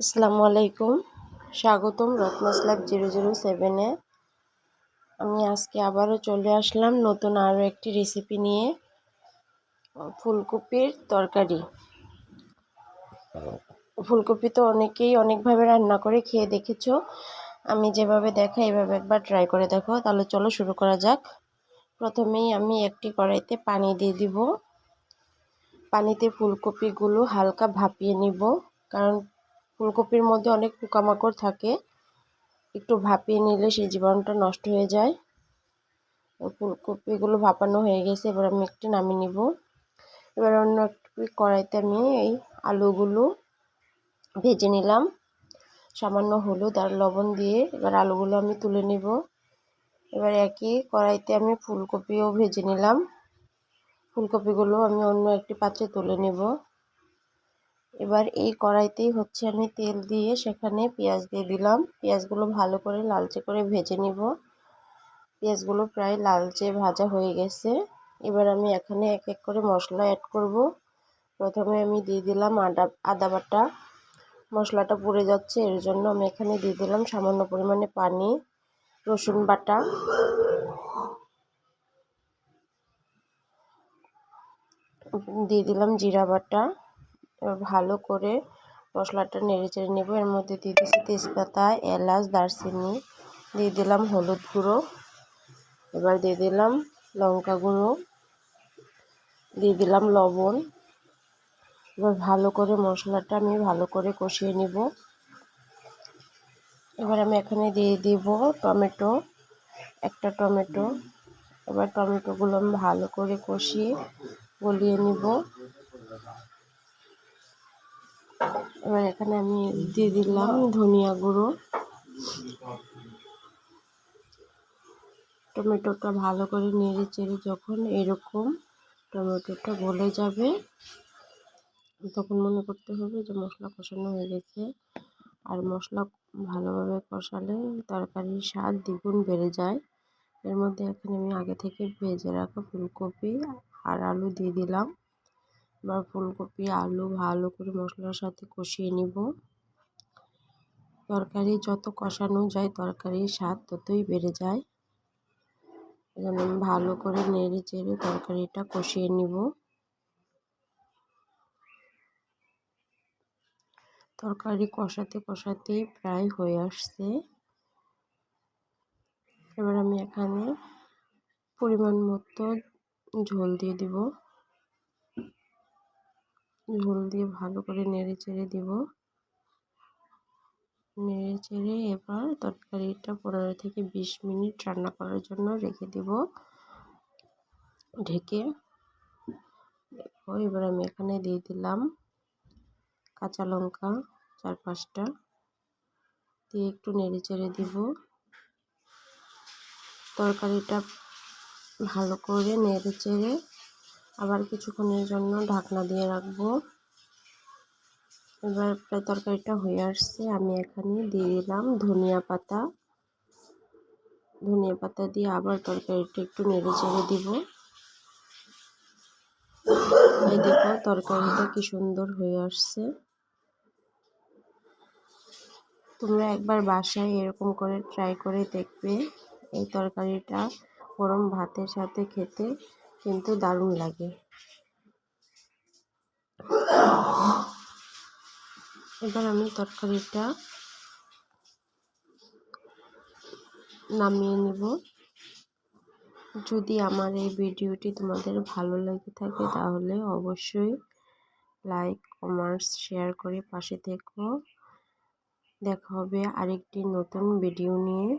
আসসালামু আলাইকুম। স্বাগতম রত্নাস জিরো জিরো সেভেনে। আমি আজকে আবারও চলে আসলাম নতুন আরও একটি রেসিপি নিয়ে, ফুলকপির তরকারি। ফুলকপি তো অনেকেই অনেকভাবে রান্না করে খেয়ে দেখেছ। আমি যেভাবে দেখা এভাবে একবার ট্রাই করে দেখো। তাহলে চলো শুরু করা যাক। প্রথমেই আমি একটি কড়াইতে পানি দিয়ে দিব। পানিতে ফুলকপিগুলো হালকা ভাপিয়ে নিব। কারণ ফুলকপির মধ্যে অনেক পোকামাকড় থাকে। একটু ভাপিয়ে নিলে সেই জীবাণুটা নষ্ট হয়ে যায়। ফুলকপিগুলো ভাপানো হয়ে গেছে, এবার আমি একটু নামিয়ে নিব। এবার অন্য একটু কড়াইতে আমি এই আলুগুলো ভেজে নিলাম। সামান্য হলুদ আর লবণ দিয়ে এবার আলুগুলো আমি তুলে নিব। এবার একই কড়াইতে আমি ফুলকপিও ভেজে নিলাম। ফুলকপিগুলো আমি অন্য একটি পাত্রে তুলে নেব। এবার এই কড়াইতেই হচ্ছে আমি তেল দিয়ে সেখানে পেঁয়াজ দিয়ে দিলাম। পেঁয়াজগুলো ভালো করে লালচে করে ভেজে নিব। পেঁয়াজগুলো প্রায় লালচে ভাজা হয়ে গেছে। এবার আমি এখানে এক এক করে মশলা অ্যাড করব। প্রথমে আমি দিয়ে দিলাম আদা আদা বাটা। মশলাটা পুড়ে যাচ্ছে, এর জন্য আমি এখানে দিয়ে দিলাম সামান্য পরিমাণে পানি, রসুন বাটা। দিয়ে দিলাম জিরা বাটা। এবার ভালো করে মশলাটা নেড়ে চেড়ে নেব। এর মধ্যে দিয়ে দিচ্ছি তেজপাতা, এলাচ, দারচিনি, দিয়ে দিলাম হলুদ গুঁড়ো। এবার দিয়ে দিলাম লঙ্কা গুঁড়ো। দিয়ে দিলাম লবণ। এবার ভালো করে মশলাটা আমি ভালো করে কষিয়ে নিব। এবার আমি এখানে দিয়ে দিব টমেটো, একটা টমেটো। এবার টমেটোগুলো আমি ভালো করে কষিয়ে গলিয়ে নিব। এবার এখানে আমি দিয়ে দিলাম ধনিয়া গুঁড়ো। টমেটোটা ভালো করে নেড়ে চেড়ে যখন এরকম টমেটোটা গলে যাবে, তখন মনে করতে হবে যে মশলা কষানো হয়ে গেছে। আর মশলা ভালোভাবে কষালে তরকারির স্বাদ দ্বিগুণ বেড়ে যায়। এর মধ্যে এখানে আমি আগে থেকে ভেজে রাখা ফুলকপি আর আলু দিয়ে দিলাম। এবার ফুলকপি, আলু ভালো করে মশলার সাথে কষিয়ে নিব। তরকারি যত কষানো যায় তরকারির স্বাদ ততই বেড়ে যায়। এজন্য আমি ভালো করে নেড়ে চেড়ে তরকারিটা কষিয়ে নিব। তরকারি কষাতে কষাতেই প্রায় হয়ে আসছে। এবার আমি এখানে পরিমাণ মতো ঝোল দিয়ে দিব। ঝোল দিয়ে ভালো করে নেড়ে চেড়ে দিব। নেড়ে চেড়ে এবার তরকারিটা পনেরো থেকে বিশ মিনিট রান্না করার জন্য রেখে দেব। ঢেকে এবার আমি এখানে দিয়ে দিলাম কাঁচা লঙ্কা চার পাঁচটা দিয়ে একটু নেড়ে চেড়ে দিব। তরকারিটা ভালো করে নেড়ে চেড়ে আবার কিছুক্ষণের জন্য ঢাকনা দিয়ে রাখব। এবার প্রায় তরকারিটা হয়ে আসছে, আমি এখানে দিয়ে দিলাম ধনিয়া পাতা। ধনিয়া পাতা দিয়ে আবার তরকারিটা একটু নেড়ে চেড়ে দিব। এই দেখো তরকারিটা কি সুন্দর হয়ে আসছে। তোমরা একবার বাসায় এরকম করে ট্রাই করে দেখবে এই তরকারিটা গরম ভাতের সাথে খেতে। কিন্তু দারুণ লাগে। এবার আমি তরকারিটা নামিয়ে নেব। যদি আমার এই ভিডিওটি তোমাদের ভালো লেগে থাকে তাহলে অবশ্যই লাইক কমার্স শেয়ার করে পাশে থেকো। দেখা হবে আরেকটি নতুন ভিডিও নিয়ে।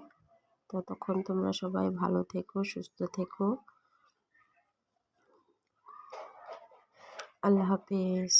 ততক্ষণ তোমরা সবাই ভালো থেকো, সুস্থ থেকো। আল্লাহ হাফিজ